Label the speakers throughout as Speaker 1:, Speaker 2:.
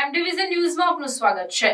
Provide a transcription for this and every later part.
Speaker 1: એમ division ન્યૂઝમાં આપનું સ્વાગત છે.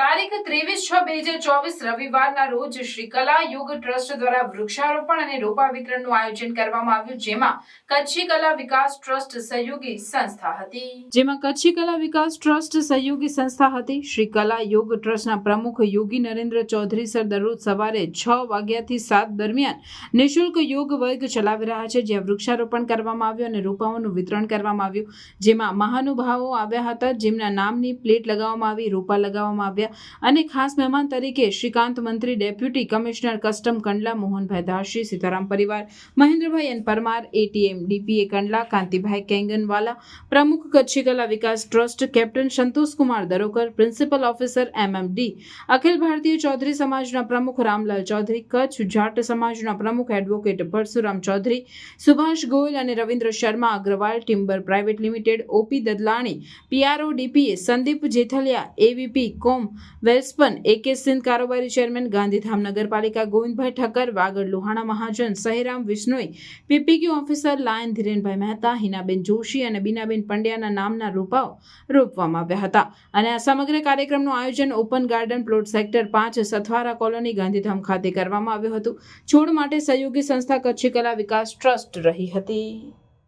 Speaker 1: તારીખ ત્રેવીસ છ બે હજાર ચોવીસ રવિવારના રોજ શ્રી કલા યોગ ટ્રસ્ટ દ્વારા વૃક્ષારોપણ અને રોપા વિતરણનું આયોજન કરવામાં આવ્યું, જેમાં કચ્છી કલા વિકાસ ટ્રસ્ટ સહયોગી સંસ્થા હતી. જેમાં કચ્છી કલા વિકાસ ટ્રસ્ટ સહયોગી સંસ્થા હતી. શ્રી કલા યોગ ટ્રસ્ટના પ્રમુખ યોગી નરેન્દ્ર ચૌધરી સર દરરોજ સવારે છ વાગ્યાથી સાત દરમિયાન નિઃશુલ્ક યોગ વર્ગ ચલાવી રહ્યા છે, જ્યાં વૃક્ષારોપણ કરવામાં આવ્યું અને રોપાઓનું વિતરણ કરવામાં આવ્યું. જેમાં મહાનુભાવો આવ્યા હતા, જેમના નામની પ્લેટ લગાવવામાં આવી, રોપા લગાવવામાં આવ્યા. અને ખાસ મહેમાન તરીકે Shrikant Mantri, deputy commissioner custom Kandla, Mohanbhai Dasi Sitaram પરિવાર, Mahendrabhai N Parmar, ATM, DPA Kandla, Kantibhai Kenganwala, પ્રમુખ Kutchi Kala Vikas trust, captain Santoshkumar Darokar, principal officer MMD Akhil Bharatiya Chaudhary સમાજના પ્રમુખ રામલાલ ચૌધરી, કચ્છ જાટ સમાજના પ્રમુખ એડવોકેટ પરશુરામ ચૌધરી, સુભાષ ગોયલ અને Ravindra Sharma Agarwal, timber private limited, OP Dadlani, PRO, DPA Sandeep Jethliya AVP com Welspun AK Sindh કારોબારી chairman, Gandhidham નગરપાલિકા Govindbhai Thakkar, Vagad Lohana Mahajan Sahiram Vishnoi PPQ officer lion Dhirenbhai Mehta, Hinaben Joshi અને બીનાબેન પંડ્યાના નામના રોપાઓ રોપવામાં આવ્યા હતા. અને આ સમગ્ર કાર્યક્રમનું આયોજન ઓપન ગાર્ડન પ્લોટ સેક્ટર પાંચ સથવારા કોલોની, ગાંધીધામ ખાતે કરવામાં આવ્યું હતું. છોડ માટે સહયોગી સંસ્થા કચ્છી કલા વિકાસ ટ્રસ્ટ રહી હતી.